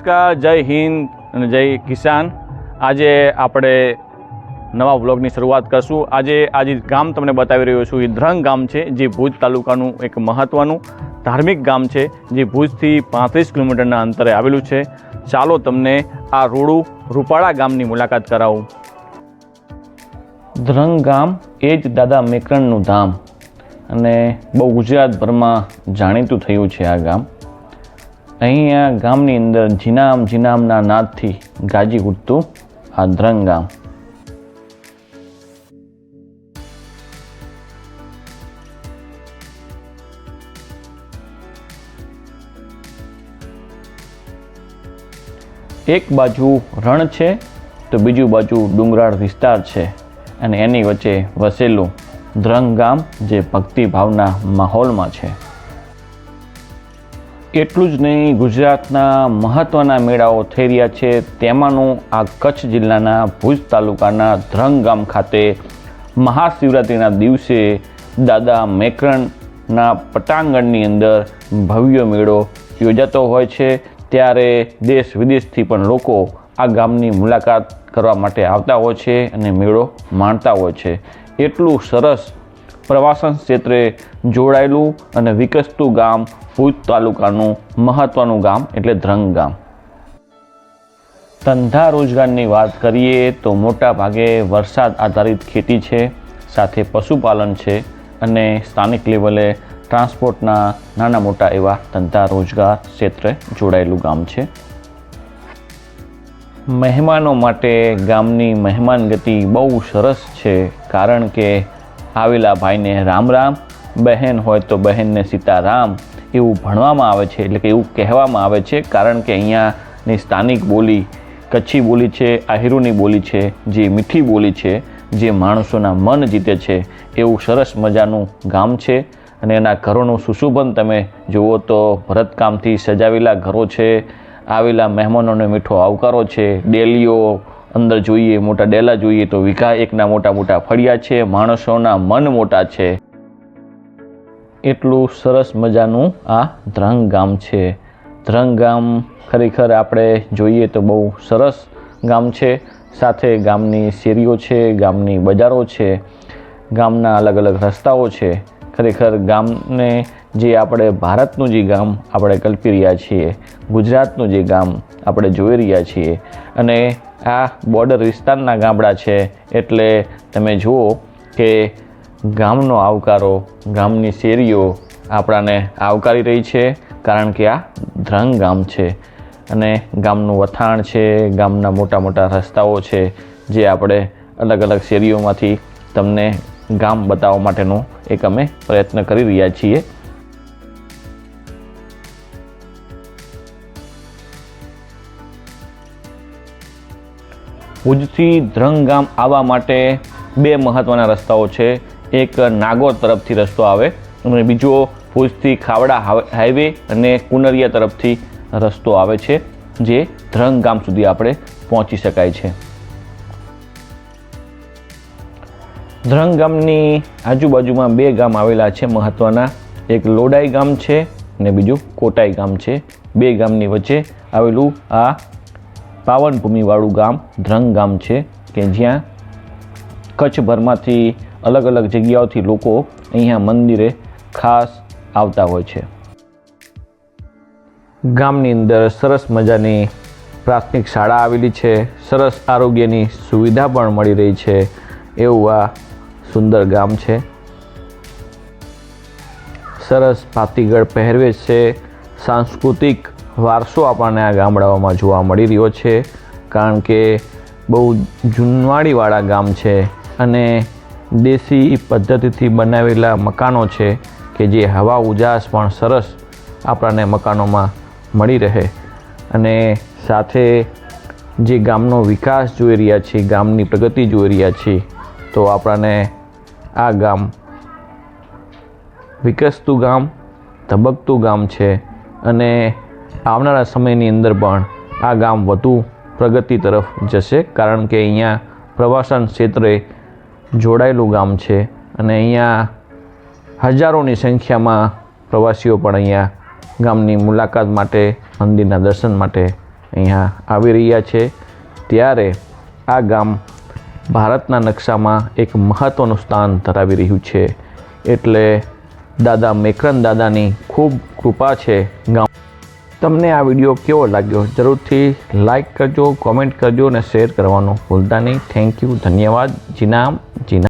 નમસ્કાર, જય હિન્દ અને જય કિસાન. આજે આપણે નવા વ્લોગની શરૂઆત કરશું. આજે આજે ગામ તમને બતાવી રહ્યો છું, એ ધ્રંગ ગામ છે, જે ભુજ તાલુકાનું એક મહત્ત્વનું ધાર્મિક ગામ છે, જે ભુજથી પાંત્રીસ કિલોમીટરના અંતરે આવેલું છે. ચાલો તમને આ રોડું રૂપાળા ગામની મુલાકાત કરાવું. ધ્રંગ ગામ એ જ દાદા મેકરણનું ધામ. અને બહુ ગુજરાતભરમાં જાણીતું થયું છે આ ગામ. અહીંયા ગામની અંદર જીનામ જીનામના નાદથી ગાજી ઉઠતું આ ધ્રંગ ગામ એક બાજુ રણ છે તો બીજું બાજુ ડુંગરાળ વિસ્તાર છે અને એની વચ્ચે વસેલું ધ્રંગ ગામ જે ભક્તિ ભાવના માહોલમાં છે. એટલું જ નહીં, ગુજરાતના મહત્ત્વના મેળાઓ થઈ રહ્યા છે. તેમાંનું આ કચ્છ જિલ્લાના ભુજ તાલુકાના ધ્રંગ ગામ ખાતે મહાશિવરાત્રિના દિવસે દાદા મેકરણના પટાંગણની અંદર ભવ્ય મેળો યોજાતો હોય છે. ત્યારે દેશ વિદેશથી પણ લોકો આ ગામની મુલાકાત કરવા માટે આવતા હોય છે અને મેળો માણતા હોય છે. એટલું સરસ પ્રવાસન ક્ષેત્રે જોડાયેલું અને વિકસતું ગામ ભુજ તાલુકાનું મહત્ત્વનું ગામ એટલે ધ્રંગ ગામ ધંધા રોજગારની વાત કરીએ તો મોટા ભાગે વરસાદ આધારિત ખેતી છે, સાથે પશુપાલન છે અને સ્થાનિક લેવલે ટ્રાન્સપોર્ટના નાના મોટા એવા ધંધા રોજગાર ક્ષેત્રે જોડાયેલું ગામ છે. મહેમાનો માટે ગામની મહેમાન ગતિ બહુ સરસ છે, કારણ કે આવેલા ભાઈને રામ રામ, બહેન હોય તો બહેનને સીતારામ એવું ભણવામાં આવે છે, એટલે કે એવું કહેવામાં આવે છે, કારણ કે અહીંયાની સ્થાનિક બોલી, કચ્છી બોલી છે, આહિરુની બોલી છે, જે મીઠી બોલી છે, જે માણસોના મન જીતે છે, એવું સરસ મજાનું ગામ છે. અને એના ઘરોનું સુશોભન તમે જુઓ તો ભરતકામથી સજાવેલા ઘરો છે, આવેલા મહેમાનોને મીઠો આવકારો છે, ડેલીઓ અંદર જોઈએ, મોટા ડેલા જોઈએ તો વિકા એકના મોટા મોટા ફળિયા છે, માણસોના મન મોટા છે. એટલું સરસ મજાનું આ ધ્રંગ ગામ છે. ધ્રંગ ગામ ખરેખર આપણે જોઈએ તો બહુ સરસ ગામ છે. સાથે ગામની શેરીઓ છે, ગામની બજારો છે, ગામના અલગ અલગ રસ્તાઓ છે. ખરેખર ગામને જે આપણે ભારતનું જે ગામ આપણે કલ્પી રહ્યા છીએ, ગુજરાતનું જે ગામ આપણે જોઈ રહ્યા છીએ. અને આ બોર્ડર વિસ્તારના ગામડા છે. એટલે તમે જુઓ કે ગામનો આવકારો, ગામની શેરીઓ આપણાને આવકારી રહી છે, કારણ કે આ ધ્રંગ ગામ છે. અને ગામનું વથાણ છે, ગામના મોટા મોટા રસ્તાઓ છે, જે આપણે અલગ અલગ શેરીઓમાંથી તમને ગામ બતાવવા માટેનો એક અમે પ્રયત્ન કરી રહ્યા છીએ. ભુજથી ધ્રંગ ગામ આવવા માટે બે મહત્ત્વના રસ્તાઓ છે. એક નાગોર તરફથી રસ્તો આવે અને બીજો ભુજથી ખાવડા હાઈવે અને કુનરિયા તરફથી રસ્તો આવે છે, જે ધ્રંગ ગામ સુધી આપણે પહોંચી શકાય છે. ધ્રંગ ગામની આજુબાજુમાં બે ગામ આવેલા છે મહત્ત્વના એક લોડાઈ ગામ છે અને બીજું કોટાઈ ગામ છે. બે ગામની વચ્ચે આવેલું આ પાવન ભૂમિવાળું ગામ ધ્રંગ ગામ છે કે જ્યાં કચ્છભરમાંથી અલગ અલગ જગ્યાઓથી લોકો અહીંયા મંદિરે ખાસ આવતા હોય છે. ગામની અંદર સરસ મજાની પ્રાથમિક શાળા આવેલી છે. સરસ આરોગ્યની સુવિધા પણ મળી રહી છે. એવું આ સુંદર ગામ છે. સરસ ભાતીગળ પહેરવેશ છે. સાંસ્કૃતિક વારસો આપણને આ ગામડાઓમાં જોવા મળી રહ્યો છે, કારણ કે બહુ જૂનવાડીવાળા ગામ છે અને દેશી પદ્ધતિથી બનાવેલા મકાનો છે કે જે હવા ઉજાસ પણ સરસ આપણને મકાનોમાં મળી રહે. અને સાથે જે ગામનો વિકાસ જોઈ રહ્યા છીએ, ગામની પ્રગતિ જોઈ રહ્યા છીએ, તો આપણને આ ગામ વિકસતું ગામ, ધબકતું ગામ છે અને આવનારા સમયની અંદર પણ આ ગામ વધુ પ્રગતિ તરફ જશે, કારણ કે અહીંયા પ્રવાસન ક્ષેત્રે જોડાયેલું ગામ છે અને અહીંયા હજારોની સંખ્યામાં પ્રવાસીઓ પણ અહીંયા ગામની મુલાકાત માટે, મંદિરના દર્શન માટે અહીંયા આવી રહ્યા છે. ત્યારે આ ગામ ભારતના નકશામાં એક મહત્ત્વનું સ્થાન ધરાવી રહ્યું છે. એટલે દાદા મેકરન દાદાની ખૂબ કૃપા છે ગામ તમને આ વીડિયો કેવો લાગ્યો? જરૂરથી લાઈક કરજો કોમેન્ટ કરજો અને શેર કરવાનું ભૂલતા નહીં. થેન્ક યુ ધન્યવાદ. જીનામ.